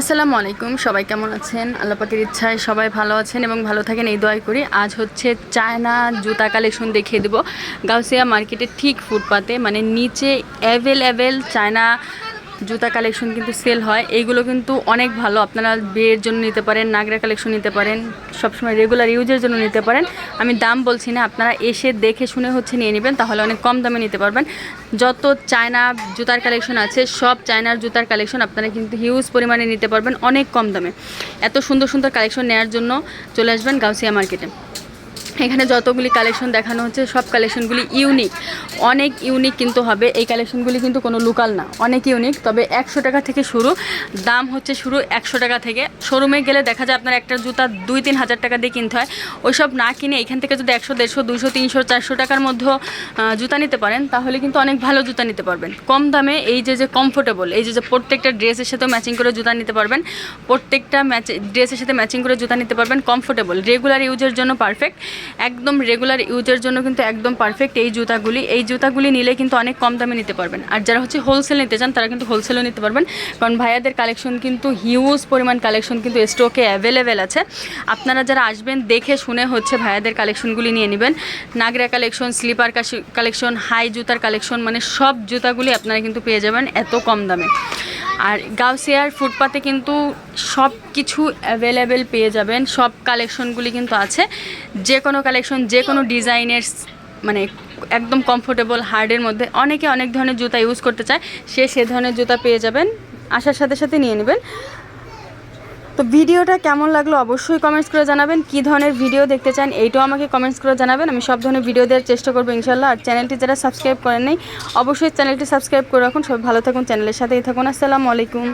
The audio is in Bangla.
আসসালামু আলাইকুম, সবাই কেমন আছেন? আল্লাপাকের ইচ্ছায় সবাই ভালো আছেন এবং ভালো থাকেন, এই দোয়াই করি। আজ হচ্ছে চায়না জুতা কালেকশন দেখিয়ে দেবো। গাউসিয়া মার্কেটে ঠিক ফুটপাতে মানে নিচে অ্যাভেলেবেল চায়না জুতা কালেকশন কিন্তু সেল হয়। এইগুলো কিন্তু অনেক ভালো। আপনারা বিয়ের জন্য নিতে পারেন, নাগরা কালেকশন নিতে পারেন, সবসময় রেগুলার ইউজের জন্য নিতে পারেন। আমি দাম বলছি না, আপনারা এসে দেখে শুনে হচ্ছে নিয়ে নেবেন, তাহলে অনেক কম দামে নিতে পারবেন। যত চায়না জুতার কালেকশন আছে, সব চায়নার জুতার কালেকশন আপনারা কিন্তু হিউজ পরিমাণে নিতে পারবেন, অনেক কম দামে। এত সুন্দর সুন্দর কালেকশন নেওয়ার জন্য চলে আসবেন গাউসিয়া মার্কেটে। এখানে যতগুলি কালেকশন দেখানো হচ্ছে সব কালেকশনগুলি ইউনিক অনেক ইউনিক কিন্তু হবে। এই কালেকশনগুলি কিন্তু কোনো লোকাল না। অনেক ইউনিক তবে একশো টাকা থেকে শুরু। দাম হচ্ছে শুরু একশো টাকা থেকে। শোরুমে গেলে দেখা যায় আপনার একটা জুতা দুই তিন হাজার টাকা দিয়ে কিনতে হয়। ওইসব না কিনে এখান থেকে যদি একশো দেড়শো দুশো তিনশো চারশো টাকার মধ্যেও আহ, জুতা নিতে পারেন তাহলে কিন্তু অনেক ভালো জুতা নিতে পারবেন। কম দামে এই যে যে কমফোর্টেবল এই যে যে প্রত্যেকটা ড্রেসের সাথেও ম্যাচিং করে জুতা নিতে পারবেন। প্রত্যেকটা ম্যাচ ড্রেসের সাথে ম্যাচিং করে জুতা নিতে পারবেন। কমফোর্টেবল রেগুলার ইউজের জন্য পারফেক্ট একদম রেগুলার ইউজের জন্য কিন্তু একদম পারফেক্ট এই জুতাগুলি। এই জুতাগুলি নিলে কিন্তু অনেক কম দামে নিতে পারবেন। আর যারা হচ্ছে হোলসেল নিতে চান, তারা কিন্তু হোলসেলও নিতে পারবেন। কারণ ভাইয়াদের কালেকশন কিন্তু হিউজ পরিমাণ কালেকশন কিন্তু স্টকে অ্যাভেলেবেল আছে। আপনারা যারা আসবেন, দেখে শুনে হচ্ছে ভাইয়াদের কালেকশনগুলি নিয়ে নেবেন। Nagra collection slipper collection high জুতার কালেকশন মানে সব জুতাগুলি আপনারা কিন্তু পেয়ে যাবেন এত কম দামে। আর গাউসিয়ার ফুটপাতে কিন্তু সব কিছু অ্যাভেলেবেল পেয়ে যাবেন। সব কালেকশনগুলি কিন্তু আছে। যে কোনো কালেকশন যে কোনো ডিজাইনের মানে একদম কমফোর্টেবল হার্ডের মধ্যে। অনেকে অনেক ধরনের জুতা ইউজ করতে চায়। সে সে ধরনের জুতা পেয়ে যাবেন। আসার সাথে সাথে নিয়ে নেবেন। তো ভিডিওটা কেমন লাগল অবশ্যই কমেন্টস করে জানাবেন। কি ধরনের ভিডিও দেখতে চান এইটাও আমাকে কমেন্টস করে জানাবেন। আমি সব ধরনের ভিডিও দেওয়ার চেষ্টা করব ইনশাল্লাহ আর চ্যানেলটি যারা সাবস্ক্রাইব করেন নেই, অবশ্যই চ্যানেলটি সাবস্ক্রাইব করে রাখুন। সব ভালো থাকুন চ্যানেলের সাথেই থাকুন। আসসালামু আলাইকুম।